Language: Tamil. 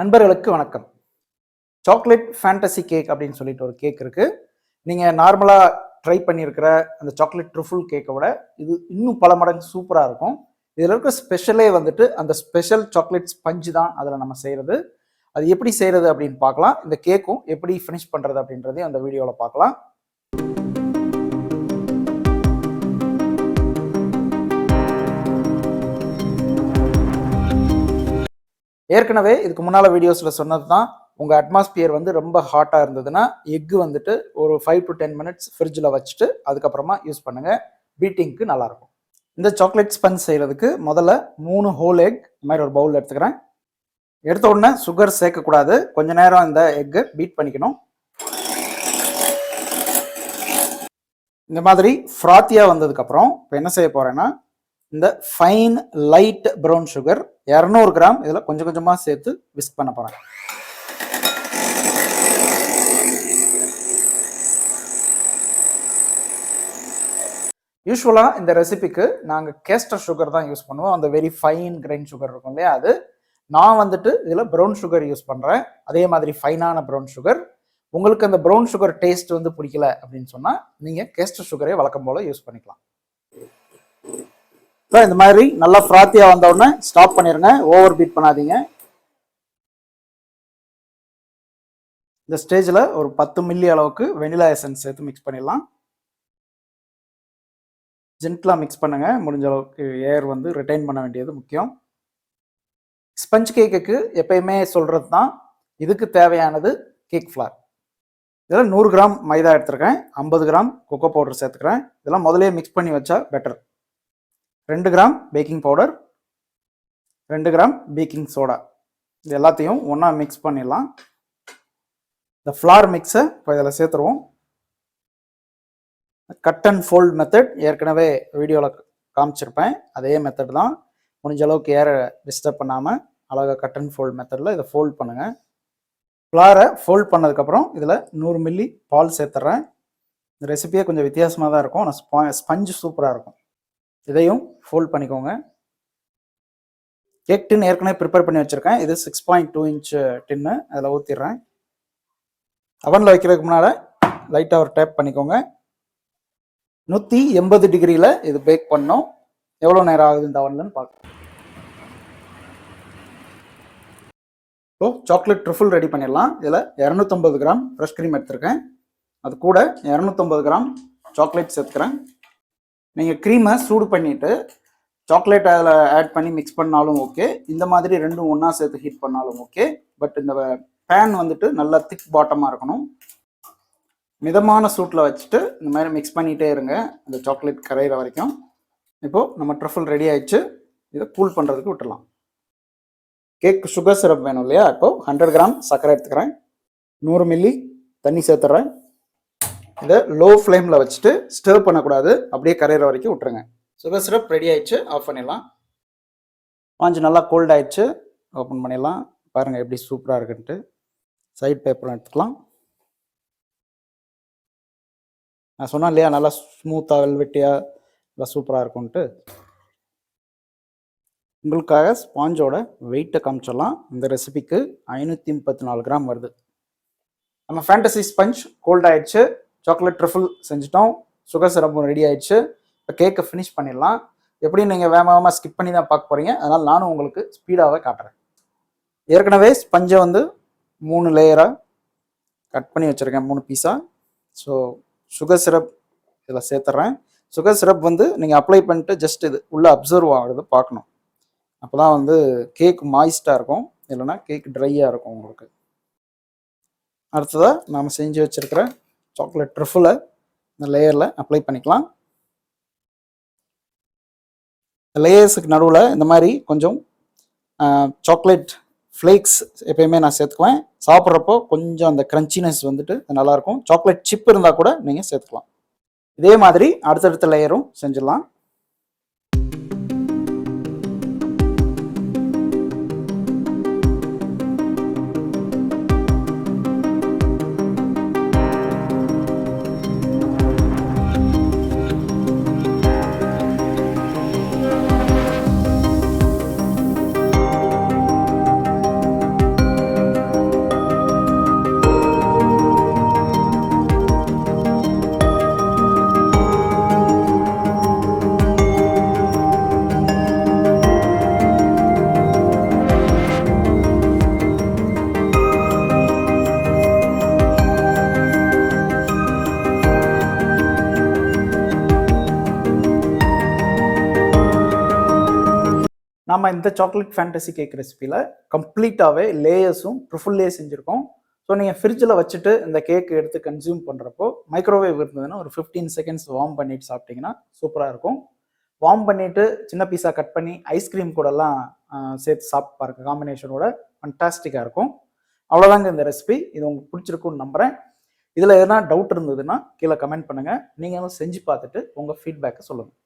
நண்பர்களுக்கு வணக்கம். சாக்லேட் ஃபேண்டசி கேக் அப்படின்னு சொல்லிட்டு ஒரு கேக் இருக்கு. நீங்க நார்மலா ட்ரை பண்ணியிருக்கிற அந்த சாக்லேட் ட்ரிஃபுல் கேக்கை விட இது இன்னும் பல மடங்கு சூப்பரா இருக்கும். இதுல இருக்க ஸ்பெஷலே வந்துட்டு அந்த ஸ்பெஷல் சாக்லேட் ஸ்பஞ்சு தான் அதில் நம்ம செய்யறது. அது எப்படி செய்யறது அப்படின்னு பார்க்கலாம். இந்த கேக்கும் எப்படி ஃபினிஷ் பண்றது அப்படின்றதையும் அந்த வீடியோவில் பார்க்கலாம். ஏற்கனவே இதுக்கு முன்னால் வீடியோஸில் சொன்னது தான் உங்கள் அட்மாஸ்பியர் வந்து ரொம்ப ஹாட்டாக இருந்ததுன்னா எக்கு வந்துட்டு ஒரு ஃபைவ் டு டென் மினிட்ஸ் ஃப்ரிட்ஜில் வச்சுட்டு அதுக்கப்புறமா யூஸ் பண்ணுங்கள் பீட்டிங்க்கு நல்லாயிருக்கும் இந்த சாக்லேட் ஸ்பஞ்ச் செய்கிறதுக்கு முதல்ல மூணு ஹோல் எக் இந்த மாதிரி ஒரு பவுல் எடுத்துக்கிறேன். எடுத்த உடனே சுகர் சேர்க்கக்கூடாது. கொஞ்ச நேரம் இந்த எக்கை பீட் பண்ணிக்கணும். இந்த மாதிரி ஃப்ராத்தியாக வந்ததுக்கப்புறம் இப்போ என்ன செய்ய போகிறேன்னா இந்த ஃபைன் லைட் ப்ரௌன் சுகர் இரநூறு கிராம் இதில் கொஞ்சம் கொஞ்சமாக சேர்த்து விஸ்க் பண்ண போகிறேன் யூஸ்வலாக இந்த ரெசிபிக்கு நாங்கள் கேஸ்டர் சுகர் தான் யூஸ் பண்ணுவோம். அந்த வெரி ஃபைன் கிரைன் சுகர் இருக்கும் இல்லையா அது. நான் வந்துட்டு இதில் ப்ரௌன் சுகர் யூஸ் பண்ணுறேன் அதே மாதிரி ஃபைனான ப்ரௌன் சுகர் உங்களுக்கு அந்த ப்ரௌன் சுகர் டேஸ்ட் வந்து பிடிக்கல அப்படின்னு சொன்னால் நீங்கள் கேஸ்டர் சுகரே வழக்கம் போல் யூஸ் பண்ணிக்கலாம். இப்போ இந்த மாதிரி நல்லா ஃப்ராத்தியாக வந்தவுடனே ஸ்டாப் பண்ணிடுங்க ஓவர் பீட் பண்ணாதீங்க. இந்த ஸ்டேஜில் ஒரு பத்து மில்லி அளவுக்கு வெனிலா எசன்ஸ் சேர்த்து மிக்ஸ் பண்ணிடலாம். ஜென்ட்லாக மிக்ஸ் பண்ணுங்கள் முடிஞ்ச அளவுக்கு ஏர் வந்து ரிட்டைன் பண்ண வேண்டியது முக்கியம். ஸ்பஞ்ச் கேக்குக்கு எப்பயுமே சொல்கிறது தான் இதுக்கு தேவையானது கேக் ஃப்ளார் இதில் நூறு கிராம் மைதா எடுத்திருக்கேன். ஐம்பது கிராம் கொக்கோ பவுடர் சேர்த்துக்கிறேன். இதெல்லாம் முதலே மிக்ஸ் பண்ணி வச்சா பெட்டர் ரெண்டு கிராம் பேக்கிங் பவுடர் ரெண்டு கிராம் பேக்கிங் சோடா. இது எல்லாத்தையும் ஒன்றா மிக்ஸ் பண்ணிடலாம். இந்த ஃப்ளார் மிக்ஸை இப்போ இதில் சேர்த்துருவோம். கட் அண்ட் ஃபோல்ட் மெத்தட் ஏற்கனவே வீடியோவில் காமிச்சிருப்பேன். அதே மெத்தட் தான். முடிஞ்ச அளவுக்கு ஏற டிஸ்டர்ப் பண்ணாமல் அழகாக கட் அண்ட் ஃபோல்ட் மெத்தடில் இதை ஃபோல்ட் பண்ணுங்கள் ஃப்ளாரை ஃபோல்ட் பண்ணதுக்கப்புறம் இதில் நூறு மில்லி பால் சேர்த்துட்றேன் இந்த ரெசிபியே கொஞ்சம் வித்தியாசமாக தான் இருக்கும் ஆனால் ஸ்பஞ்சு சூப்பராக இருக்கும். இதையும் ஃபோல்ட் பண்ணிக்கோங்க. கேக் டின் ஏற்கனவே ப்ரிப்பேர் பண்ணி வச்சுருக்கேன். இது six point two inch tin அதில் ஊற்றிடுறேன் அவனில் வைக்கிறதுக்கு முன்னால் லைட்டாக ஒரு டேப் பண்ணிக்கோங்க. நூற்றி எண்பது டிகிரியில் இது பேக் பண்ணோம். எவ்வளோ நேரம் ஆகுது இந்த அவன்லன்னு பார்க்கலாம் ஓ சாக்லேட் ட்ரிஃபிள் ரெடி பண்ணிடலாம். இதில் இரநூத்தம்பது கிராம் ஃப்ரெஷ் க்ரீம் எடுத்திருக்கேன். அது கூட இரநூத்தம்பது கிராம் சாக்லேட் சேர்த்துக்கிறேன். நீங்கள் க்ரீமை சூடு பண்ணிவிட்டு சாக்லேட் அதில் ஆட் பண்ணி மிக்ஸ் பண்ணாலும் ஓகே இந்த மாதிரி ரெண்டும் ஒன்றா சேர்த்து ஹீட் பண்ணாலும் ஓகே பட் இந்த பேன் வந்துட்டு நல்லா திக் பாட்டமாக இருக்கணும். மிதமான சூட்டில் வச்சுட்டு இந்த மாதிரி மிக்ஸ் பண்ணிகிட்டே இருங்க. அந்த சாக்லேட் கரையிற வரைக்கும். இப்போது நம்ம ட்ரஃபிள் ரெடி ஆயிடுச்சு. இதை கூல் பண்ணுறதுக்கு விட்டுடலாம். கேக் சுகர் சிரப் வேணும் இல்லையா? இப்போது ஹண்ட்ரட் கிராம் சர்க்கரை எடுத்துக்கிறேன். நூறு மில்லி தண்ணி சேர்த்துட்றேன் இந்த லோ ஃப்ளேமில் வச்சுட்டு ஸ்டர் பண்ணக்கூடாது. அப்படியே கரையிற வரைக்கும் விட்டுருங்க. சுகர் சிரப் ரெடி ஆயிடுச்சு. ஆஃப் பண்ணிடலாம். வாஞ்சி நல்லா கோல்ட் ஆயிடுச்சு. ஓப்பன் பண்ணிடலாம். பாருங்கள் எப்படி சூப்பராக இருக்குன்ட்டு. சைட் பேப்பரும் எடுத்துக்கலாம். நான் சொன்னேன் இல்லையா நல்லா ஸ்மூத்தாக வெல்வெட்டியாக நல்லா சூப்பராக இருக்கும்ன்ட்டு. உங்களுக்காக ஸ்பாஞ்சோட வெயிட்டை காமிச்சிடலாம். இந்த ரெசிபிக்கு ஐநூற்றி முப்பத்தி நாலு கிராம் வருது. நம்ம ஃபேண்டசி ஸ்பஞ்ச் கோல்ட் ஆயிடுச்சு. சாக்லேட் ட்ரிஃபிள் செஞ்சுட்டோம். சுகர் சிரப்பும் ரெடி ஆயிடுச்சு. இப்போ கேக்கை ஃபினிஷ் பண்ணிடலாம். எப்படி நீங்கள் வேக வேகமாக ஸ்கிப் பண்ணி தான் பார்க்க போகிறீங்க அதனால் நானும் உங்களுக்கு ஸ்பீடாகவே காட்டுறேன். ஏற்கனவே ஸ்பஞ்சை வந்து மூணு லேயராக கட் பண்ணி வச்சுருக்கேன். மூணு பீஸாக ஸோ சுகர் சிரப் இதில் சேர்த்துட்றேன் சுகர் சிரப் வந்து நீங்கள் அப்ளை பண்ணிட்டு ஜஸ்ட் இது உள்ளே அப்சர்வ் ஆகுறது பார்க்கணும். அப்போ தான் வந்து கேக் மாய்ஸ்டாக இருக்கும். இல்லைன்னா கேக் ட்ரையாக இருக்கும் உங்களுக்கு. அடுத்ததாக நாம் செஞ்சு வச்சுருக்கிற சாக்லேட் ட்ரிஃபில் இந்த லேயரில் அப்ளை பண்ணிக்கலாம். லேயர்ஸுக்கு நடுவில் இந்த மாதிரி கொஞ்சம் சாக்லேட் ஃப்ளேக்ஸ் எப்பயுமே நான் சேர்த்துக்குவேன். சாப்பிட்றப்போ கொஞ்சம் அந்த க்ரன்ச்சினஸ் வந்துட்டு நல்லாயிருக்கும். சாக்லேட் சிப் இருந்தால் கூட நீங்கள் சேர்த்துக்கலாம். இதே மாதிரி அடுத்தடுத்த லேயரும் செஞ்சிடலாம். நம்ம இந்த சாக்லேட் ஃபேண்டசி கேக் ரெசிபியில் கம்ப்ளீட்டாகவே லேயர்ஸும் ட்ரிஃபுல்லே செஞ்சுருக்கோம். ஸோ நீங்கள் ஃப்ரிட்ஜில் வச்சுட்டு இந்த கேக் எடுத்து கன்சியூம் பண்ணுறப்போ மைக்ரோவேவ் இருந்ததுன்னா ஒரு ஃபிஃப்டீன் செகண்ட்ஸ் வார்ம் பண்ணிட்டு சாப்பிட்டீங்கன்னா சூப்பராக இருக்கும். வார்ம் பண்ணிட்டு சின்ன பீஸாக கட் பண்ணி ஐஸ்கிரீம் கூடலாம் சேர்த்து சாப்பிட்டு பாருங்க காம்பினேஷனோட ஃபண்டாஸ்டிக்காக இருக்கும். அவ்வளோதாங்க இந்த ரெசிபி இது உங்களுக்கு பிடிச்சிருக்கும்னு நம்புகிறேன் இதில் எதனா டவுட் இருந்ததுன்னா கீழே கமெண்ட் பண்ணுங்கள் நீங்களும் செஞ்சு பார்த்துட்டு உங்கள் ஃபீட்பேக்கை சொல்லுங்கள்